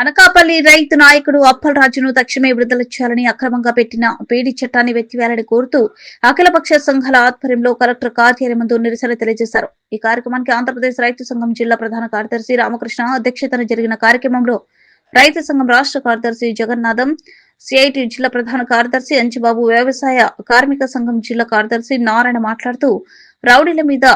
అనకాపల్లి రైతు నాయకుడు అప్పలరాజును తక్షణమే విడుదల చేయాలని అక్రమంగా పెట్టిన పీడి చట్టాన్ని వెత్తివేయాలని కోరుతూ అఖిలపక్ష సంఘాల ఆధ్వర్యంలో కలెక్టర్ కార్యాలయం ముందు నిరసన తెలియజేశారు. ఈ కార్యక్రమానికి ఆంధ్రప్రదేశ్ రైతు సంఘం జిల్లా ప్రధాన కార్యదర్శి రామకృష్ణ అధ్యక్షతన జరిగిన కార్యక్రమంలో రైతు సంఘం రాష్ట్ర కార్యదర్శి జగన్నాథం సిఐటి జిల్లా ప్రధాన కార్యదర్శి అంచిబాబు వ్యవసాయ కార్మిక సంఘం జిల్లా కార్యదర్శి నారాయణ మాట్లాడుతూ రౌడీల మీద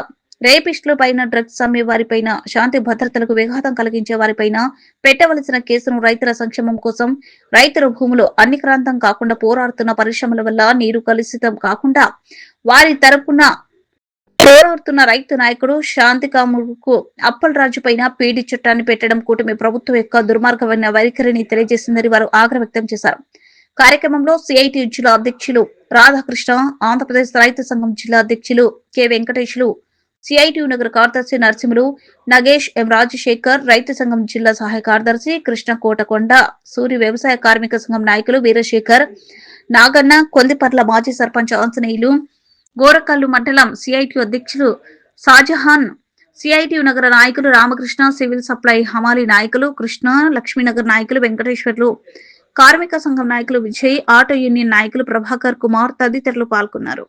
రేపిస్టుల పైన డ్రగ్స్ అమ్మే వారిపైన శాంతి భద్రతలకు విఘాతం కలిగించే వారిపైన పెట్టవలసిన కేసును రైతుల సంక్షేమం కోసం రైతుల భూములు అన్నిక్రాంతం కాకుండా పోరాడుతున్న పరిశ్రమల వల్ల నీరు కలుషితం కాకుండా వారి తరపున పోరాడుతున్న రైతు నాయకుడు శాంతికాముడుకు అప్పల్ రాజు పైన పీడి చట్టాన్ని పెట్టడం కూటమి ప్రభుత్వం యొక్క దుర్మార్గమైన వైఖరిని తెలియజేసిందని వారు ఆగ్రహ వ్యక్తం చేశారు. కార్యక్రమంలో సిఐటి జిల్లా అధ్యక్షులు రాధాకృష్ణ ఆంధ్రప్రదేశ్ రైతు సంఘం జిల్లా అధ్యక్షులు కె వెంకటేశ్లు సిఐటియు నగర కార్యదర్శి నరసింహులు నగేష్ ఎం రాజశేఖర్ రైతు సంఘం జిల్లా సహాయ కార్యదర్శి కృష్ణ కోటకొండ సూర్య వ్యవసాయ కార్మిక సంఘం నాయకులు వీరశేఖర్ నాగన్న కొందిపర్ల మాజీ సర్పంచ్ ఆంజనేయులు గోరకల్లు మండలం సిఐటి అధ్యక్షులు షాజహాన్ సిఐటి నగర నాయకులు రామకృష్ణ సివిల్ సప్లై హమాలి నాయకులు కృష్ణ లక్ష్మీనగర్ నాయకులు వెంకటేశ్వర్లు కార్మిక సంఘం నాయకులు విజయ్ ఆటో యూనియన్ నాయకులు ప్రభాకర్ కుమార్ తదితరులు పాల్గొన్నారు.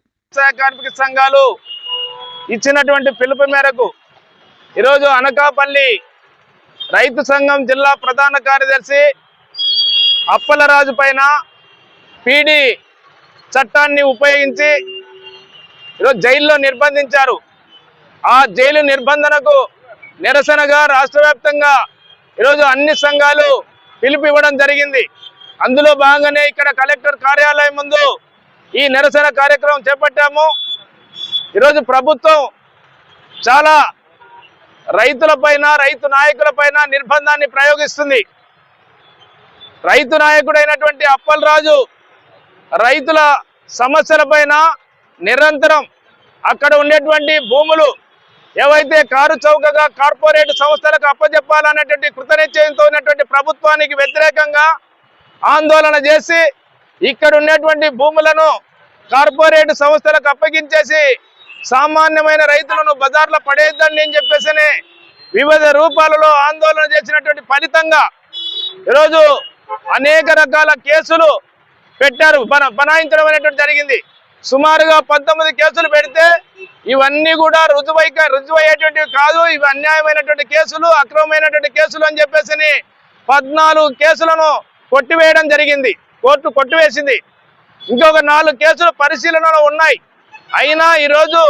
కార్మిక సంఘాలు ఇచ్చినటువంటి పిలుపు మేరకు ఈరోజు అనకాపల్లి రైతు సంఘం జిల్లా ప్రధాన కార్యదర్శి అప్పలరాజు పైన పీడి చట్టాన్ని ఉపయోగించి ఈరోజు జైల్లో నిర్బంధించారు. ఆ జైలు నిర్బంధనకు నిరసనగా రాష్ట్ర వ్యాప్తంగా ఈరోజు అన్ని సంఘాలు పిలుపు ఇవ్వడం జరిగింది. అందులో భాగంగానే ఇక్కడ కలెక్టర్ కార్యాలయం ముందు ఈ నిరసన కార్యక్రమం చేపట్టాము. ఈరోజు ప్రభుత్వం చాలా రైతుల పైన రైతు నాయకుల పైన నిర్బంధాన్ని ప్రయోగిస్తుంది. రైతు నాయకుడైనటువంటి అప్పల్ రాజు రైతుల సమస్యల పైన నిరంతరం అక్కడ ఉండేటువంటి భూములు ఏవైతే కారు చౌకగా కార్పొరేట్ సంస్థలకు అప్పజెప్పాలనేటువంటి కృతనిశ్చయంతో ఉన్నటువంటి ప్రభుత్వానికి వ్యతిరేకంగా ఆందోళన చేసి ఇక్కడ ఉన్నటువంటి భూములను కార్పొరేట్ సంస్థలకు అప్పగించేసి సామాన్యమైన రైతులను బజార్లో పడేద్దండి అని చెప్పేసి వివిధ రూపాలలో ఆందోళన చేసినటువంటి ఫలితంగా ఈరోజు అనేక రకాల కేసులు పెట్టారు. బన బనాయించడం అనేటువంటి జరిగింది. సుమారుగా పంతొమ్మిది కేసులు పెడితే ఇవన్నీ కూడా రుజువై రుజువయ్యేటువంటివి కాదు. ఇవి అన్యాయమైనటువంటి కేసులు అక్రమమైనటువంటి కేసులు అని చెప్పేసి పద్నాలుగు కేసులను కొట్టివేయడం జరిగింది. కోర్టు కొట్టివేసింది. ఇంకొక నాలుగు కేసులు పరిశీలనలో ఉన్నాయి. అయినా ఈరోజు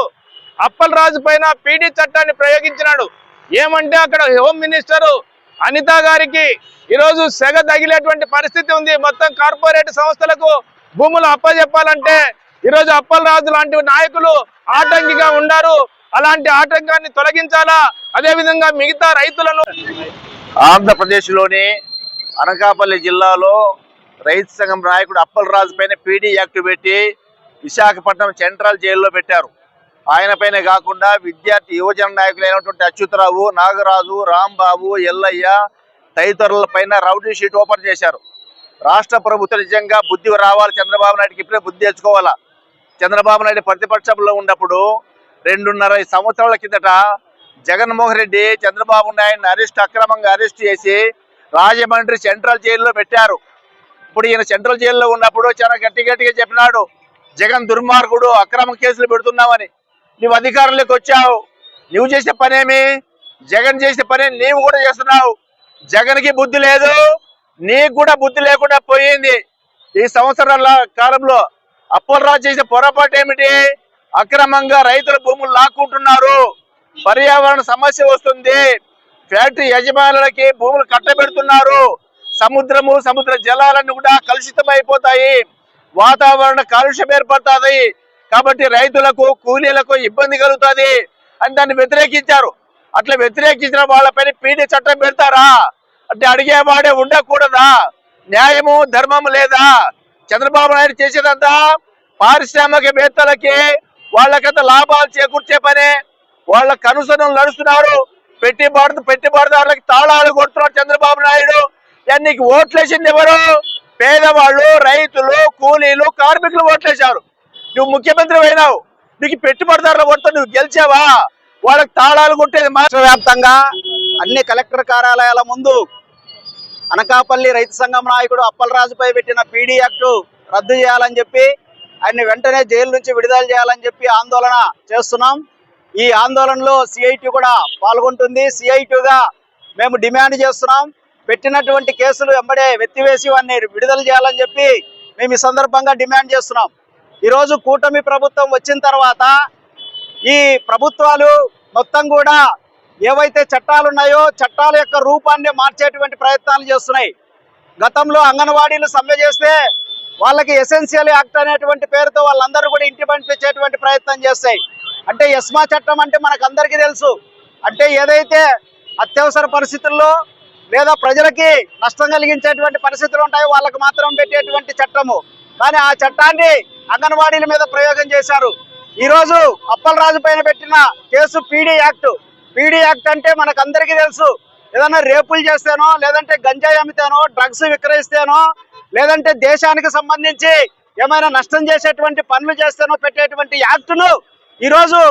అప్పల్ రాజు పైన పీడీ చట్టాన్ని ప్రయోగించినాడు. ఏమంటే అక్కడ హోమ్ మినిస్టరు అనిత గారికి ఈరోజు సెగ తగిలేటువంటి పరిస్థితి ఉంది. మొత్తం కార్పొరేట్ సంస్థలకు భూములు అప్పజెప్పాలంటే ఈరోజు అప్పల్ రాజు లాంటి నాయకులు ఆటంకిగా ఉన్నారు అలాంటి ఆటంకాన్ని తొలగించాలా? అదే విధంగా మిగతా రైతులను ఆంధ్రప్రదేశ్లోని అనకాపల్లి జిల్లాలో రైతు సంఘం నాయకుడు అప్పల్ రాజు పైన పీడీ యాక్ట్ పెట్టి విశాఖపట్నం సెంట్రల్ జైల్లో పెట్టారు. ఆయనపైనే కాకుండా విద్యార్థి యువజన నాయకులైనటువంటి అచ్యుతరావు నాగరాజు రాంబాబు ఎల్లయ్య తదితరుల పైన రౌడీ షీట్ ఓపెన్ చేశారు. రాష్ట్ర ప్రభుత్వం నిజంగా బుద్ధి రావాలి. చంద్రబాబు నాయుడుకి ఇప్పుడే బుద్ధి తెచ్చుకోవాలా? చంద్రబాబు నాయుడు ప్రతిపక్షంలో ఉన్నప్పుడు రెండున్నర సంవత్సరాల కిందట జగన్మోహన్ రెడ్డి చంద్రబాబు నాయుడిని అరెస్ట్ అక్రమంగా అరెస్ట్ చేసి రాజమండ్రి సెంట్రల్ జైల్లో పెట్టారు. ఇప్పుడు ఈయన సెంట్రల్ జైల్లో ఉన్నప్పుడు చాలా గట్టి గట్టిగా చెప్పినాడు. జగన్ దుర్మార్గుడు అక్రమ కేసులు పెడుతున్నామని. నువ్వు అధికారంలోకి వచ్చావు. నువ్వు చేసే పనేమి? జగన్ చేసే పని నీవు కూడా చేస్తున్నావు. జగన్కి బుద్ధి లేదు. నీకు కూడా బుద్ధి లేకుండా పోయింది. ఈ సంవత్సరాల కాలంలో అప్పలరాజు చేసే పొరపాటు ఏమిటి? అక్రమంగా రైతుల భూములు లాక్కుంటున్నారు. పర్యావరణ సమస్య వస్తుంది. ఫ్యాక్టరీ యజమానులకి భూములు కట్టబెడుతున్నారు. సముద్రము సముద్ర జలాలన్నీ కూడా కలుషితం అయిపోతాయి వాతావరణ కాలుష్యం ఏర్పడుతుంది. కాబట్టి రైతులకు కూలీలకు ఇబ్బంది కలుగుతుంది. అని దాన్ని వ్యతిరేకించారు. అట్లా వ్యతిరేకించిన వాళ్ళపైన పీడి చట్టం పెడతారా? అంటే అడిగేవాడే ఉండకూడదా? న్యాయము ధర్మము లేదా? చంద్రబాబు నాయుడు చేసేదంతా పారిశ్రామికవేత్తలకి వాళ్ళకంత లాభాలు చేకూర్చే పనే. వాళ్ళ కనుసనం నడుస్తున్నారు. పెట్టుబడి పెట్టుబడిదారులకి తాళాలు కొడుతున్నారు చంద్రబాబు నాయుడు. నీకు ఓట్లేసింది ఎవరు? పేదవాళ్ళు రైతులు కూలీలు కార్మికులు ఓట్లేశారు. నువ్వు ముఖ్యమంత్రి అయినావు. నీకు పెట్టుబడిదారులు కొడుతూ నువ్వు గెలిచావా? వాళ్ళకి తాళాలు కొట్టేది రాష్ట్ర వ్యాప్తంగా అన్ని కలెక్టర్ కార్యాలయాల ముందు అనకాపల్లి రైతు సంఘం నాయకుడు అప్పలరాజుపై పెట్టిన పీడీ యాక్టు రద్దు చేయాలని చెప్పి ఆయన్ని వెంటనే జైలు నుంచి విడుదల చేయాలని చెప్పి ఆందోళన చేస్తున్నాం. ఈ ఆందోళనలో సిఐటి కూడా పాల్గొంటుంది. సిఐటిగా మేము డిమాండ్ చేస్తున్నాం. పెట్టినటువంటి కేసులు వెంబడే వెత్తివేసి వారిని విడుదల చేయాలని చెప్పి మేము ఈ సందర్భంగా డిమాండ్ చేస్తున్నాం. ఈరోజు కూటమి ప్రభుత్వం వచ్చిన తర్వాత ఈ ప్రభుత్వాలు మొత్తం కూడా ఏవైతే చట్టాలు ఉన్నాయో చట్టాల యొక్క రూపాన్ని మార్చేటువంటి ప్రయత్నాలు చేస్తున్నాయి. గతంలో అంగన్వాడీలు సమ్మె చేస్తే వాళ్ళకి ఎసెన్షియల్ యాక్ట్ అనేటువంటి పేరుతో వాళ్ళందరూ కూడా ఇంటి పంపించేటువంటి ప్రయత్నం చేస్తాయి. అంటే ఎస్మా చట్టం అంటే మనకు అందరికీ తెలుసు. అంటే ఏదైతే అత్యవసర పరిస్థితుల్లో లేదా ప్రజలకి నష్టం కలిగించేటువంటి పరిస్థితులు ఉంటాయో వాళ్ళకు మాత్రం పెట్టేటువంటి చట్టము. కానీ ఆ చట్టాన్ని అంగన్వాడీల మీద ప్రయోగం చేశారు. ఈ రోజు అప్పలరాజు పైన పెట్టిన case PD act. PD act అంటే మనకు అందరికీ తెలుసు. ఏదైనా రేపులు చేస్తేనో లేదంటే గంజాయి అమ్మితేనో డ్రగ్స్ విక్రయిస్తేనో లేదంటే దేశానికి సంబంధించి ఏమైనా నష్టం చేసేటువంటి పనులు చేస్తేనో పెట్టేటువంటి యాక్టును ఈరోజు